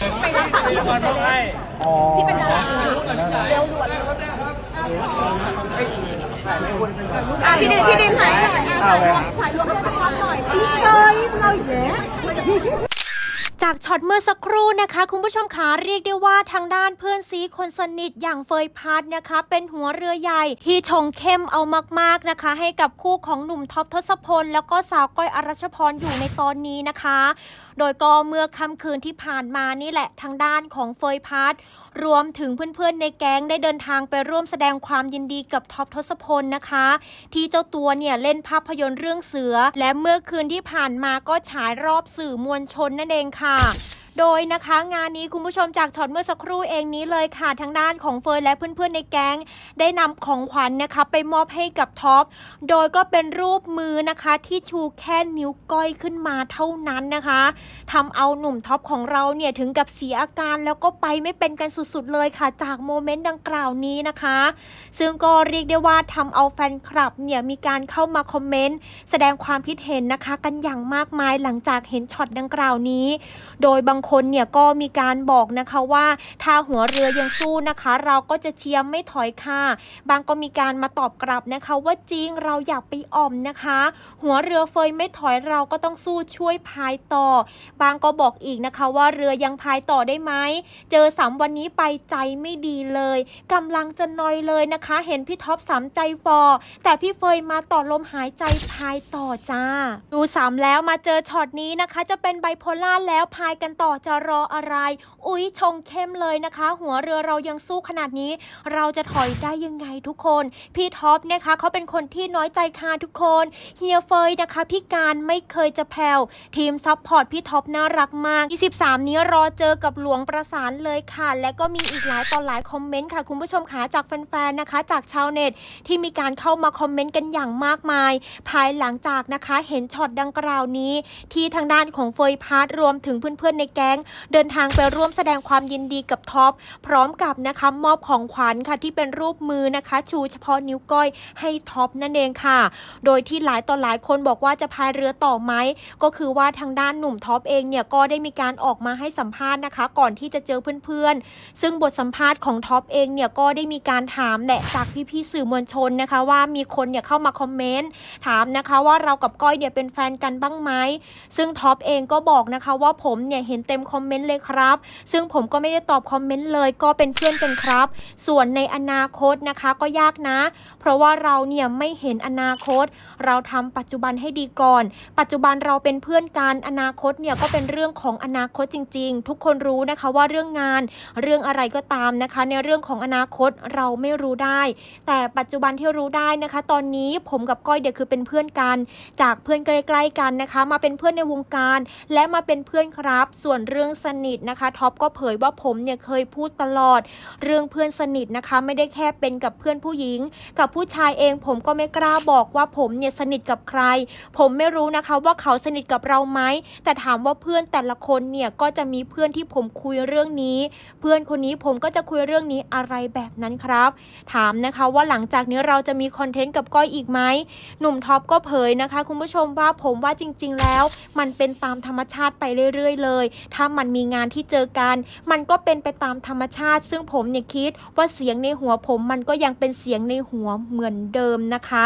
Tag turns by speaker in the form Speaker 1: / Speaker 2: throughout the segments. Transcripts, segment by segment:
Speaker 1: ที่เป็นดาราเร็วด่วนอะพี่ดินพี่ดินถ่ายหน่อยอะถ่ายรวมถ่ายรวมให้ได้รับหน่อยพี่เคยเราอีกแล้ว
Speaker 2: จากช็อตเมื่อสักครู่นะคะ คุณผู้ชมขาเรียกได้ว่าทางด้านเพื่อนซีคนสนิทอย่างเฟยพัดนะคะ เป็นหัวเรือใหญ่ที่ชงเข้มเอามากๆนะคะ ให้กับคู่ของหนุ่มท็อปทศพล แล้วก็สาวก้อยอรัชพรอยู่ในตอนนี้นะคะ โดยก็เมื่อค่ำคืนที่ผ่านมานี่แหละทางด้านของเฟยพัดรวมถึงเพื่อนๆในแก๊งได้เดินทางไปร่วมแสดงความยินดีกับท็อปทศพลนะคะ ที่เจ้าตัวเนี่ยเล่นภาพยนตร์เรื่องเสือ และเมื่อคืนที่ผ่านมาก็ฉายรอบสื่อมวลชนนั่นเองค่ะ啊 โดยนะคะงานนี้คุณผู้ชมจากช็อตเมื่อสักครู่เองนี้เลยค่ะทางด้านของเฟิร์นและเพื่อนๆในแก๊ง ได้นำของขวัญนะคะไปมอบให้กับท็อปโดยก็เป็นรูปมือนะคะที่ชูแค่นิ้วก้อยขึ้นมาเท่านั้นนะคะทำเอาหนุ่มท็อปของเราเนี่ยถึงกับเสียอาการแล้วก็ไปไม่เป็นกันสุดๆเลยค่ะ จากโมเมนต์ดังกล่าวนี้นะคะ ซึ่งก็เรียกได้ว่าทำเอาแฟนคลับเนี่ยมีการเข้ามาคอมเมนต์แสดงความคิดเห็นนะคะ กันอย่างมากมายหลังจากเห็นช็อตดังกล่าวนี้ โดยบางคคนเนี่ยก็มีการบอกนะคะว่า ถ้าหัวเรือยังสู้นะคะ เราก็จะเชียร์ไม่ถอยค่ะ บางก็มีการมาตอบกลับนะคะ ว่าจริงเราอยากไปอ่อมนะคะ หัวเรือเฟยไม่ถอยเราก็ต้องสู้ช่วยพายต่อ บางก็บอกอีกนะคะว่าเรือยังพายต่อได้ไหมเจอสามวันนี้ไปใจไม่ดีเลยกำลังจะนอยเลยนะคะ เห็นพี่ท็อปสามใจฟอแต่พี่เฟยมาต่อลมหายใจพายต่อจ้า ดูสามแล้วมาเจอช็อตนี้นะคะ จะเป็นไบโพล่าแล้วพายกันต่อจะรออะไร อุ๊ยชงเข้มเลยนะคะ หัวเรือเรายังสู้ขนาดนี้ เราจะถอยได้ยังไงทุกคน พี่ท็อปนะคะเขาเป็นคนที่น้อยใจค่ะทุกคนเฮียเฟยนะคะพี่การไม่เคยจะแผ่วทีมซัพพอร์ตพี่ท็อปน่ารักมาก 23 นี้รอเจอกับหลวงประสานเลยค่ะ และก็มีอีกหลายต่อหลายคอมเมนต์ค่ะ คุณผู้ชมค่ะจากแฟนๆนะคะ จากชาวเน็ตที่มีการเข้ามาคอมเมนต์กันอย่างมากมาย ภายหลังจากนะคะเห็นช็อตดังกล่าวนี้ ที่ทางด้านของเฟยพาร์ทรวมถึงเพื่อนๆในแกง เดินทางไปร่วมแสดงความยินดีกับท็อป พร้อมกับนะคะมอบของขวัญค่ะที่เป็นรูปมือนะคะ ชูเฉพาะนิ้วก้อยให้ท็อปนั่นเองค่ะ โดยที่หลายต่อหลายคนบอกว่าจะพายเรือต่อไหม ก็คือว่าทางด้านหนุ่มท็อปเองเนี่ยก็ได้มีการออกมาให้สัมภาษณ์นะคะ ก่อนที่จะเจอเพื่อนๆ ซึ่งบทสัมภาษณ์ของท็อปเองเนี่ยก็ได้มีการถามแหละจากพี่ๆสื่อมวลชนนะคะ ว่ามีคนเนี่ยเข้ามาคอมเมนต์ถามนะคะว่าเรากับก้อยเนี่ยเป็นแฟนกันบ้างไหมซึ่งท็อปเองก็บอกนะคะว่าผมเนี่ยเห็นเต็มคอมเมนต์เลยครับ ซึ่งผมก็ไม่ได้ตอบคอมเมนต์เลยก็เป็นเพื่อนกันครับ ส่วนในอนาคตนะคะก็ยากนะ เพราะว่าเราเนี่ยไม่เห็นอนาคต เราทำปัจจุบันให้ดีก่อน ปัจจุบันเราเป็นเพื่อนกันอนาคตเนี่ยก็เป็นเรื่องของอนาคตจริง ๆ ทุกคนรู้นะคะว่าเรื่องงาน เรื่องอะไรก็ตามนะคะ ในเรื่องของอนาคตเราไม่รู้ได้ แต่ปัจจุบันที่รู้ได้นะคะ ตอนนี้ผมกับก้อยเด็กคือเป็นเพื่อนกัน จากเพื่อนใกล้ๆกันนะคะ มาเป็นเพื่อนในวงการ และมาเป็นเพื่อนครับ ส่วนวนเรื่องสนิทนะคะท็อปก็เผยว่าผมเนี่ยเคยพูดตลอด เรื่องเพื่อนสนิทนะคะ ไม่ได้แค่เป็นกับเพื่อนผู้หญิง กับผู้ชายเองผมก็ไม่กล้าบอกว่าผมเนี่ยสนิทกับใคร ผมไม่รู้นะคะว่าเขาสนิทกับเราไหมแต่ถามว่าเพื่อนแต่ละคนเนี่ยก็จะมีเพื่อนที่ผมคุยเรื่องนี้ เพื่อนคนนี้ผมก็จะคุยเรื่องนี้อะไรแบบนั้นครับ ถามนะคะว่าหลังจากนี้เราจะมีคอนเทนต์กับก้อยอีกไหมหนุ่มท็อปก็เผยนะคะ คุณผู้ชมว่าผมว่าจริง ๆ แล้ว มันเป็นตามธรรมชาติไปเรื่อย ๆ เลยถ้ามันมีงานที่เจอกัน มันก็เป็นไปตามธรรมชาติ ซึ่งผมเนี่ยคิดว่าเสียงในหัวผมมันก็ยังเป็นเสียงในหัวเหมือนเดิมนะคะ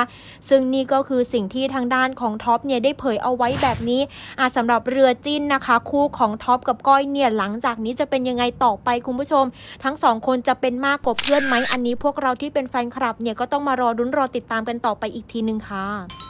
Speaker 2: ซึ่งนี่ก็คือสิ่งที่ทางด้านของท็อปเนี่ยได้เผยเอาไว้แบบนี้อะสำหรับเรือจิ้นนะคะ คู่ของท็อปกับก้อยเนี่ยหลังจากนี้จะเป็นยังไงต่อไปคุณผู้ชม ทั้งสองคนจะเป็นมากกว่าเพื่อนไหมอันนี้พวกเราที่เป็นแฟนคลับเนี่ยก็ต้องมารอรุ้นรอติดตามกันต่อไปอีกทีนึงค่ะ